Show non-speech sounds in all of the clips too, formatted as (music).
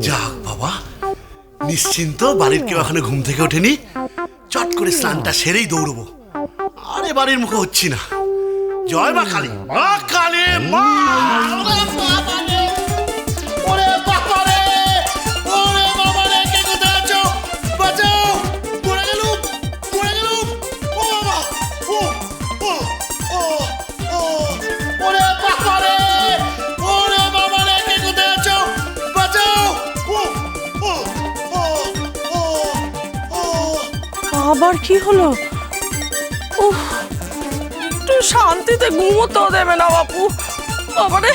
যাক বাবা, নিশ্চিন্ত বাড়ির কেউ এখনও ঘুম থেকে ওঠেনি। চট করে স্নানটা সেরেই দৌড়বো। আরে বাড়ির মুখে হচ্ছি না। জয় মা কালী। মা কালী, মা! আবার কি হলো? একটু শান্তিতে ঘুমোতেও দেবে না বাপু। বাবারে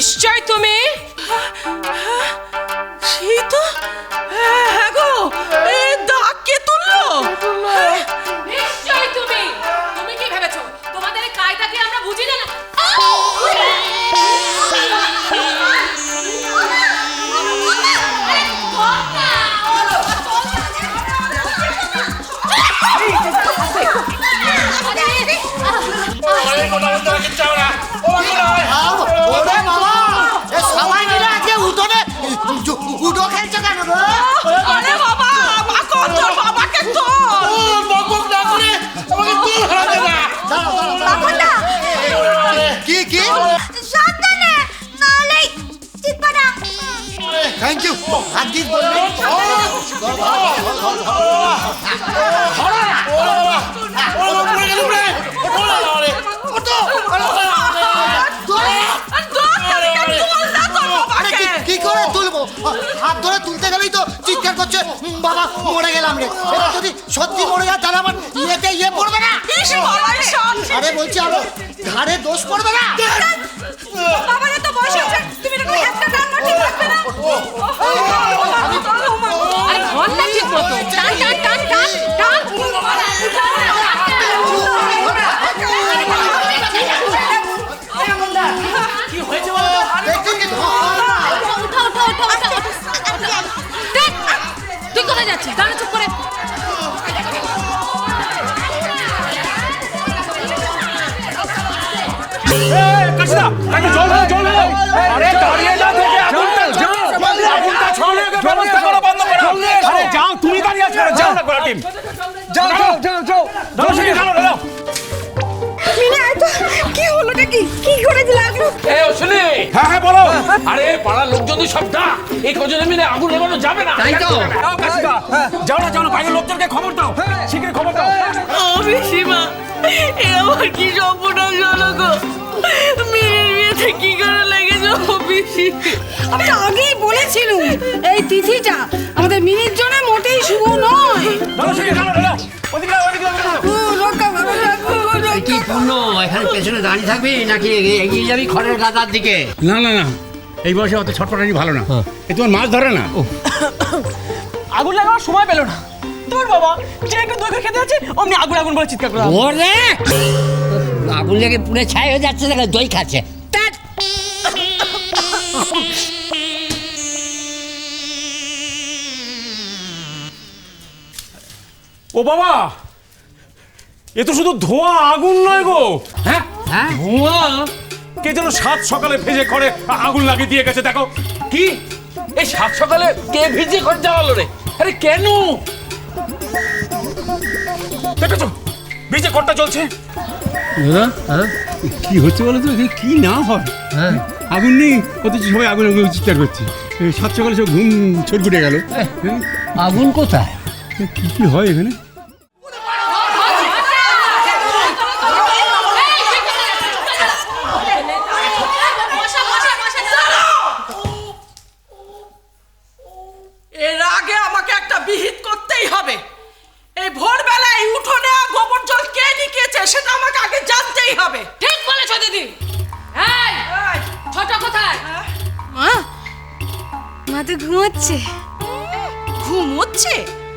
নিশ্চয় তুমি থ্যাংক ইউ হাত বলবে কি কি করে তুলবো? হাত ধরে তুলতে গেলেই তো চিৎকার করছে বাবা মরে গেলাম রে। এবার যদি সত্যি মরে যায় তাহলে আমার ইয়েতে ইয়ে পড়বে না। আরে বলছি আমার ঘাড়ে দোষ পড়বে না। বাবারে তো বয়স তুমি এরকম একটা মারতে পারবে না আরে ঠিক মতো। টান টান টান টান টান। তুই কোথায় যাচ্ছিস? দাঁড়া, চুপ করে। কাশিদা আরে জল জল আরে দাঁড়িয়ে না থেকে আগুনটা ছড়িয়ে ব্যবস্থা করো বন্ধ করো আরে যাও তুমি দাঁড়িয়ে আছো যাও না গোলা টিম যাও যাও যাও যাও দাও সেদিকে দাও দাও মিনা এত কি হলোটা কি কি করে লাগল এ অশ্বিনী হ্যাঁ হ্যাঁ বলো আরে পাড়ার লোকজন তো সব ডাক এই কজনে মিলে আগুন লাগানো যাবে না তাই তো যাও না যাও না বাইরের লোকজনকে খবর দাও শীঘ্রই খবর দাও আমি সীমা এ আমার কি সর্বনাশ হলো গো বিয়েতে কি করে লেগেছে ও আমি তো আগেই বলেছিলাম এই তিথিটা আমাদের মিনিট জন্য মোটেই শুভ নয়। কি পূর্ণ এখানে পেছনে দাঁড়িয়ে থাকবি নাকি এগিয়ে- যাবি খড়ের গাদার দিকে? না না না এই বয়সে অত ছটপটানি ভালো না। এ তোমার মাছ ধরে না? আগুন লাগানোর সময় পেল না। তোর বাবা যে একটু দই খেতে আছে অমনি আগুন আগুন বলে চিৎকার করে ওরে! আগুন লেগে পুড়ে ছাই হয়ে যাচ্ছে দই খাচ্ছে। ও বাবা! এ তো শুধু ধোঁয়া আগুন নয় গো! হ্যাঁ হ্যাঁ। ধোঁয়া? কে যেন সাত সকালে ভেজে করে আগুন লাগিয়ে দিয়ে গেছে দেখো। কি? এই সাত সকালে কে ভিজে ঘর জ্বালালো রে? আরে কেন? দেখেছ? ভিজে ঘরটা চলছে কি হচ্ছে বলো তো? কি না হয়? হ্যাঁ। আগুন নেই অথচ সবাই আগুন আগুন চিৎকার করছে। সাত সকালে সব ঘুম ছটফুটে গেল। আগুন কোথায়? কি কি হয় এখানে? এর আগে আমাকে একটা বিহিত করতেই হবে। এই ভোরবেলায় গোবর জল কে নিকেছে সেটা আমাকে আগে হবে। ঠিক বলেছ দিদি। হ্যাঁ। ঘুমোচ্ছে?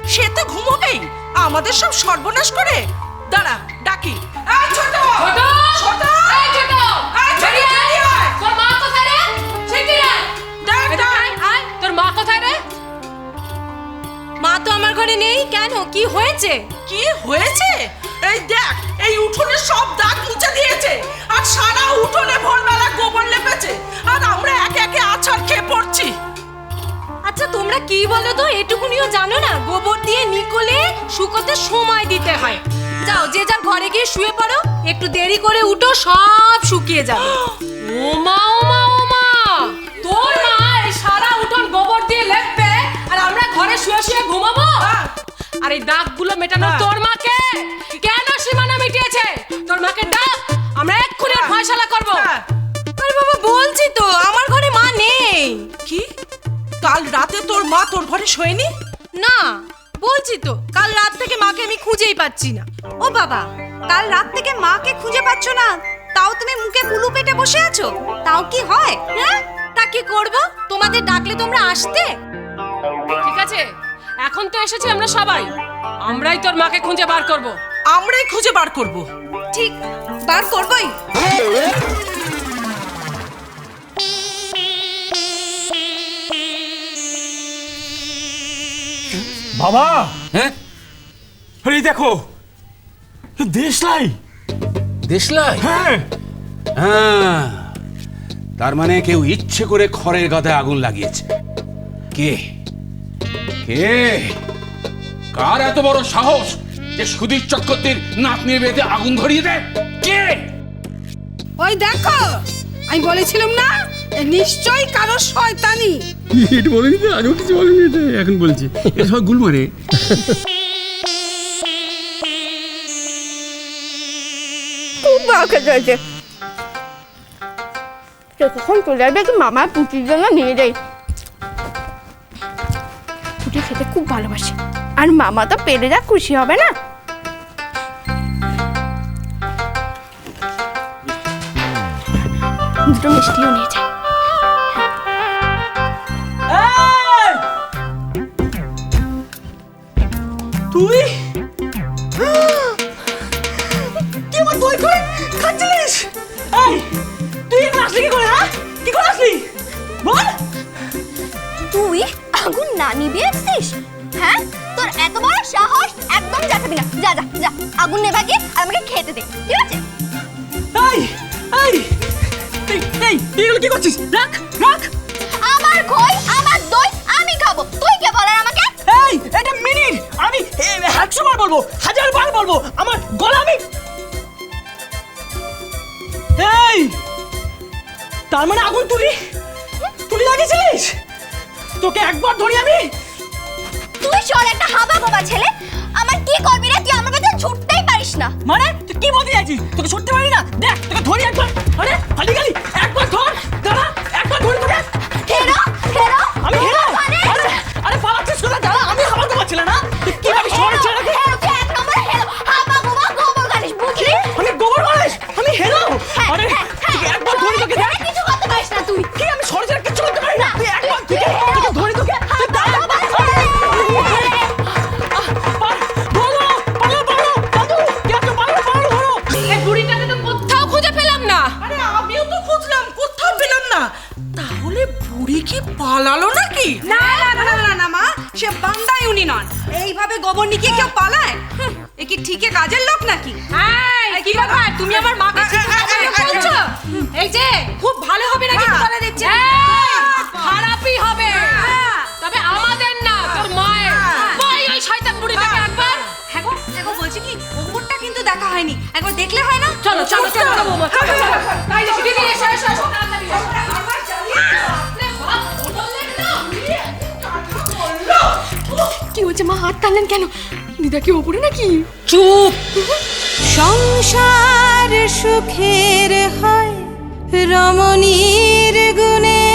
সে তো ঘুমোবেই। আমাদের সব সর্বনাশ করে। দাঁড়া ডাকি। এই ছোট! ছোট! ছোট! এই ছোট! এই ছোট, আয়। তোর মা কোথায় রে? শিগগির আয়। ডাক, ডাক। আয়, আয়। তোর মা কোথায় রে? মা তো আমার ঘরে নেই। কেন? কি হয়েছে? কি হয়েছে? এই দেখ এই কি বলো তো এটুকুনিও জানো না? গোবর দিয়ে নিকলে শুকোতে সময় দিতে হয়। যাও যে যার ঘরে গিয়ে শুয়ে পড়ো একটু দেরি করে উঠো সব শুকিয়ে যাবে। (gasps) ওমা ওমা ওমা! তোর মা এই সারা উঠোন গোবর দিয়ে লেপবে আর আমরা ঘরে শুয়ে শুয়ে ঘুমাবো? আর এই দাগগুলো মেটানো হ্যাঁ। তোর মাকে? কেন সীমানা মিটিয়েছে? তোর মাকে ডাক আমরা এক্ষুনি ফয়সালা করব। হ্যাঁ। আরে বাবা বলছি তো আমার ঘরে কাল রাতে তোর মা তোর ঘরে শোয়নি? না বলছি তো কাল রাত থেকে মাকে আমি খুঁজেই পাচ্ছি না। ও বাবা কাল রাত থেকে মাকে খুঁজে পাচ্ছ না? তাও তুমি মুখে কুলু পেটে বসে আছো? তাও কি হয় হ্যাঁ? তা কি করব? তোমাদের ডাকলে তোমরা আসতে? ঠিক আছে এখন তো এসেছি আমরা সবাই। আমরাই তোর মাকে খুঁজে বার করব। আমরাই খুঁজে বার করব। ঠিক বার করবই। বাবা! হ্যাঁ? আরে এই দেখো দেশলাই। দেশলাই? হ্যাঁ। হ্যাঁ। তার মানে কেউ ইচ্ছে করে খড়ের গাদায় আগুন লাগিয়েছে। কে? কে? কার এত বড় সাহস যে সুধীর চক্রবর্তীর নাতনির বেঁধে আগুন ধরিয়ে দেয়? কে? ওই দেখো আমি বলেছিলাম না? নিশ্চয়ই কারও শয়তানি। এটা বলেনি তো আগেও কিছু বলেনি এটা এখন বলছি। এটা সব গুলমারে খুব ভালো খেতে হয়েছে কখন চলে আসবে একটু মামার পুটির জন্য নিয়ে যাই। পুটি খেতে খুব ভালোবাসে। আর মামা তো পেরে যা খুশি হবে না। দুটো মিষ্টিও নিয়ে যাই। তুই? কি আমার দই করে খাচ্ছিলিস? এই তুই এখানে আসলি কি করে হ্যাঁ? কি করে আসলি? বল। তুই আগুন না নিভিয়ে আসছিস হ্যাঁ? তোর এত বড় সাহস একদম যাচাবি না। যা যা যা আগুন নেভা গিয়ে আর আমাকে খেতে দে ঠিক আছে? এই এই এই এই তুই এগুলো কি করছিস? রাখ রাখ। একশো বার বলব হাজার বার বলব আমার গলা আমি এই! তার মানে আগুন তুলি? তুলি লাগিয়েছিলিস? তোকে একবার ধরি আমি? তুই সর একটা হাবা বাবা ছেলে। আমার কি করবি রে? তুই আমার কাছে ছুটতেই পারিস না। মানে? তুই কি বলতে চাইছিস? তোকে ছুটতে পারি না? দেখ তোকে ধরি একবার। আরে খালি খালি একবার ধর দাঁড়া একবার ধরি তোকে। চলো চলো চলো চলো বৌমা, চলো চলো তাই দেখি দিদি এসো এসো এসো তাড়াতাড়ি এসো। বাপরে বাপ, বললেন না? কি হচ্ছে মা? হাত টানলেন কেন? দিদা কি ওপরে নাকি? চুপ! সংসার সুখের হয় রমণীর গুণে।